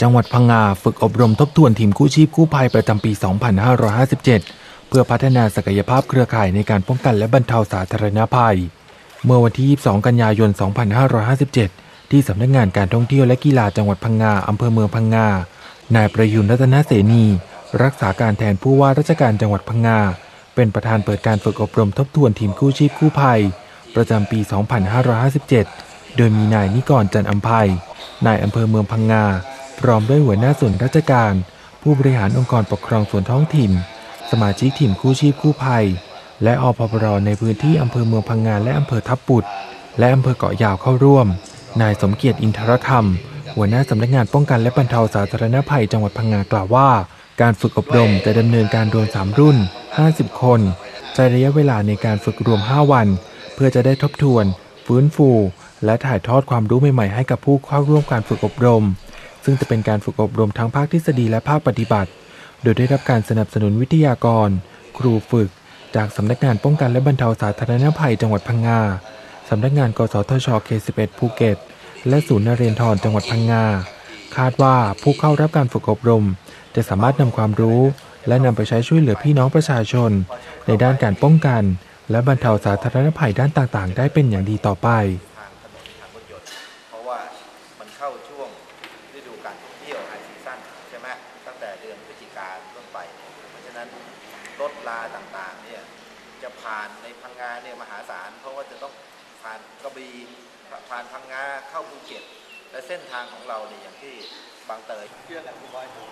จังหวัดพังงาฝึกอบรมทบทวนทีมกู้ชีพกู้ภัยประจำปี 2557 เพื่อพัฒนาศักยภาพเครือข่ายในการป้องกันและบรรเทาสาธารณภัย เมื่อวันที่ 22 กันยายน 2557 ที่สำนักงานการท่องเที่ยวและกีฬาจังหวัดพังงาอำเภอเมืองพังงา นายประยุนรัตนเสนี รักษาการแทนผู้ว่าราชการจังหวัดพังงา เป็นประธานเปิดการฝึกอบรมทบทวนทีมกู้ชีพกู้ภัย ประจำปี 2557 โดยมีนายนิกรจันทร์อัมภัยนายอำเภอเมืองพังงา พร้อมด้วยหัวหน้าส่วนราชการ ผู้บริหารองค์กรปกครองส่วนท้องถิ่น สมาชิกทีมกู้ชีพกู้ภัย และอพปรในพื้นที่อำเภอเมืองพังงาและอำเภอทับปุดและอำเภอเกาะยาวเข้าร่วม นายสมเกียรติอินทรคำหัวหน้าสำนักงานป้องกันและบรรเทาสาธารณภัยจังหวัดพังงากล่าวว่า การฝึกอบรมจะดำเนินการรวม3รุ่น 50 คนใช้ระยะเวลาในการฝึกรวม 5 วัน เพื่อจะได้ทบทวน ฟื้นฟู และถ่ายทอดความรู้ใหม่ๆให้กับผู้เข้าร่วมการฝึกอบรม ซึ่งจะเป็นการฝึกอบรมทั้งภาคทฤษฎีและภาคปฏิบัติ โดยได้รับการสนับสนุนวิทยากร ครูฝึก จากสำนักงานป้องกันและบรรเทาสาธารณภัยจังหวัดพังงาสำนักงานกสทชเขต11ภูเก็ต และศูนย์นเรนทรจังหวัดพังงา คาดว่าผู้เข้ารับการฝึกอบรม จะสามารถนำความรู้ และนำไปใช้ช่วยเหลือพี่น้องประชาชน ในด้านการป้องกัน และบรรเทาสาธารณภัยด้านต่างๆ ได้เป็นอย่างดีต่อไป ทางถนนทางรถยนต์เพราะว่ามันเข้าช่วงฤดูการท่องเที่ยวไฮซีซั่นใช่ไหมตั้งแต่เดือนพฤศจิกาต้นไป เพราะฉะนั้นรถลาต่างๆเนี่ยจะผ่านในพังงาเนี่ยมหาศาล เพราะว่าจะต้องผ่านกระบี่ผ่านพังงาเข้าภูเก็ต และเส้นทางของเราเนี่ยอย่างที่บางเตยเชือกแบบคุณบอยถูก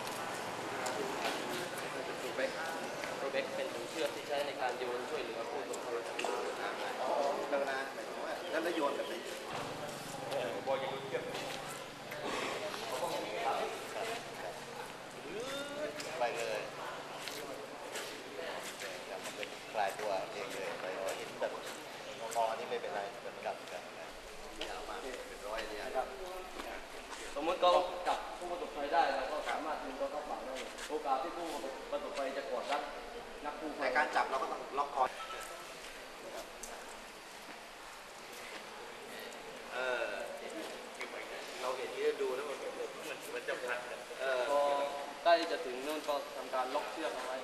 ถูเบกโรเบกเป็นถุงเชือกที่ใช้ในการโยนช่วยเหลือผู้ตกภัยทางน้ำทางนแล้วนะหมายถึงว่าแล้วระโยนแบบไหนบอยยังเชือก ไปเลยอย่ามันเป็นคลายตัวเองเลยไปหัวหินแบบคอนี่ไม่เป็นไรเหมือนกับกันนะยาวมากเป็นร้อยเลยนะครับ สมมติก็จับผู้ประสบภัยได้แล้วก็สามารถดึงตัวเข้าฝั่งได้ โอกาสที่ผู้ประสบภัยจะกอดรัดนักกู้ในภัยการจับเราก็ต้องล็อกคอเออเราเห็นที่ดูแล้วมันเหมือนมันจะพันเออพอใกล้จะถึงนู่นก็ทำการล็อกเชือกเอาไว้